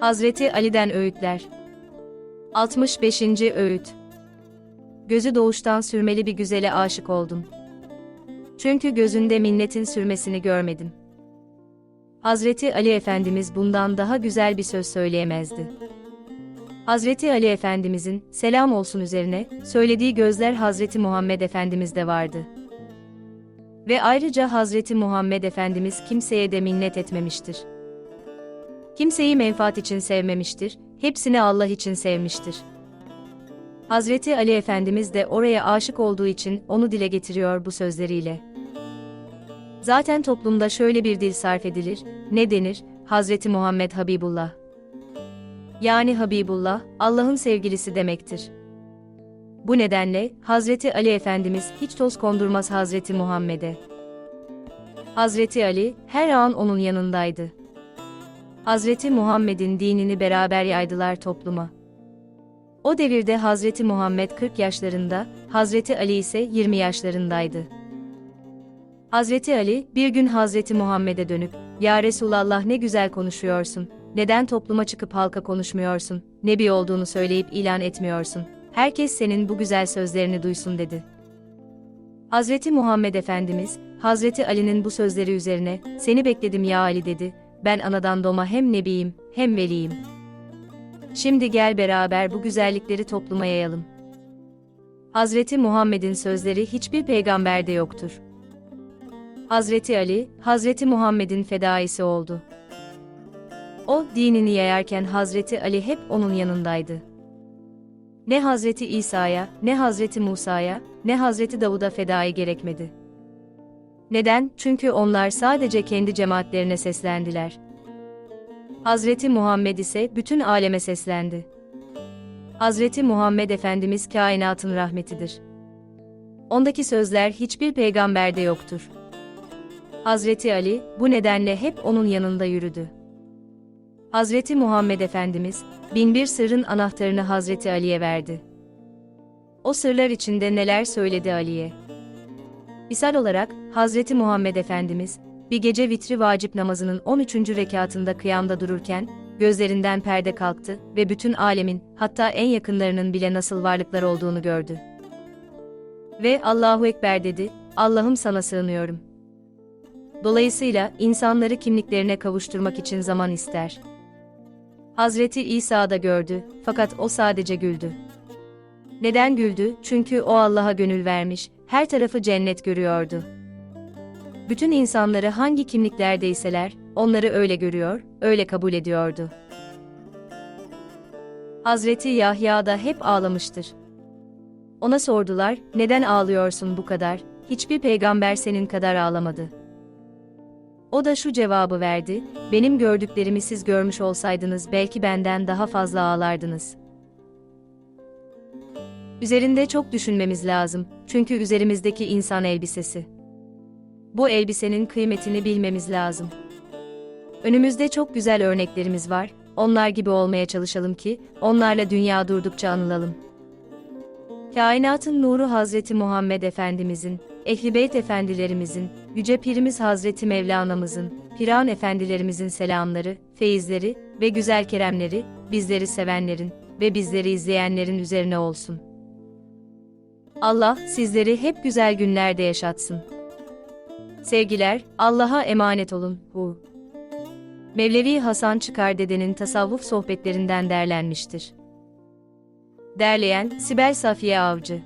Hazreti Ali'den Öğütler 65. Öğüt Gözü doğuştan sürmeli bir güzele aşık oldum. Çünkü gözünde minnetin sürmesini görmedim. Hazreti Ali Efendimiz bundan daha güzel bir söz söyleyemezdi. Hazreti Ali Efendimizin selam olsun üzerine söylediği gözler Hazreti Muhammed Efendimiz'de vardı. Ve ayrıca Hazreti Muhammed Efendimiz kimseye de minnet etmemiştir. Kimseyi menfaat için sevmemiştir, hepsini Allah için sevmiştir. Hazreti Ali Efendimiz de oraya aşık olduğu için onu dile getiriyor bu sözleriyle. Zaten toplumda şöyle bir dil sarf edilir, ne denir? Hazreti Muhammed Habibullah. Yani Habibullah, Allah'ın sevgilisi demektir. Bu nedenle Hazreti Ali Efendimiz hiç toz kondurmaz Hazreti Muhammed'e. Hazreti Ali her an onun yanındaydı. Hazreti Muhammed'in dinini beraber yaydılar topluma. O devirde Hazreti Muhammed 40 yaşlarında, Hazreti Ali ise 20 yaşlarındaydı. Hazreti Ali, bir gün Hazreti Muhammed'e dönüp, Ya Resulallah ne güzel konuşuyorsun, neden topluma çıkıp halka konuşmuyorsun, nebi olduğunu söyleyip ilan etmiyorsun, herkes senin bu güzel sözlerini duysun dedi. Hazreti Muhammed Efendimiz, Hazreti Ali'nin bu sözleri üzerine, seni bekledim ya Ali dedi, ben anadan doğma hem nebiyim, hem veliyim. Şimdi gel beraber bu güzellikleri topluma yayalım. Hazreti Muhammed'in sözleri hiçbir peygamberde yoktur. Hazreti Ali, Hazreti Muhammed'in fedaisi oldu. O, dinini yayarken Hazreti Ali hep onun yanındaydı. Ne Hazreti İsa'ya, ne Hazreti Musa'ya, ne Hazreti Davud'a fedai gerekmedi. Neden? Çünkü onlar sadece kendi cemaatlerine seslendiler. Hazreti Muhammed ise bütün aleme seslendi. Hazreti Muhammed Efendimiz kainatın rahmetidir. Ondaki sözler hiçbir peygamberde yoktur. Hazreti Ali, bu nedenle hep onun yanında yürüdü. Hazreti Muhammed Efendimiz, binbir sırrın anahtarını Hazreti Ali'ye verdi. O sırlar içinde neler söyledi Ali'ye? Misal olarak, Hazreti Muhammed Efendimiz, bir gece vitri vacip namazının 13. rekatında kıyamda dururken, gözlerinden perde kalktı ve bütün alemin, hatta en yakınlarının bile nasıl varlıklar olduğunu gördü. Ve Allahu Ekber dedi, Allah'ım sana sığınıyorum. Dolayısıyla insanları kimliklerine kavuşturmak için zaman ister. Hazreti İsa da gördü, fakat o sadece güldü. Neden güldü? Çünkü o Allah'a gönül vermiş, her tarafı cennet görüyordu. Bütün insanları hangi kimliklerdeyseler, onları öyle görüyor, öyle kabul ediyordu. Hazreti Yahya da hep ağlamıştır. Ona sordular, neden ağlıyorsun bu kadar, hiçbir peygamber senin kadar ağlamadı. O da şu cevabı verdi, benim gördüklerimi siz görmüş olsaydınız belki benden daha fazla ağlardınız. Üzerinde çok düşünmemiz lazım, çünkü üzerimizdeki insan elbisesi. Bu elbisenin kıymetini bilmemiz lazım. Önümüzde çok güzel örneklerimiz var, onlar gibi olmaya çalışalım ki, onlarla dünya durdukça anılalım. Kainatın nuru Hazreti Muhammed Efendimizin, Ehli Efendilerimizin, Yüce Pirimiz Hazreti Mevlana'mızın, Piran Efendilerimizin selamları, feyizleri ve güzel keremleri, bizleri sevenlerin ve bizleri izleyenlerin üzerine olsun. Allah sizleri hep güzel günlerde yaşatsın. Sevgiler, Allah'a emanet olun. Hu. Mevlevi Hasan Çıkar Dede'nin tasavvuf sohbetlerinden derlenmiştir. Derleyen Sibel Safiye Avcı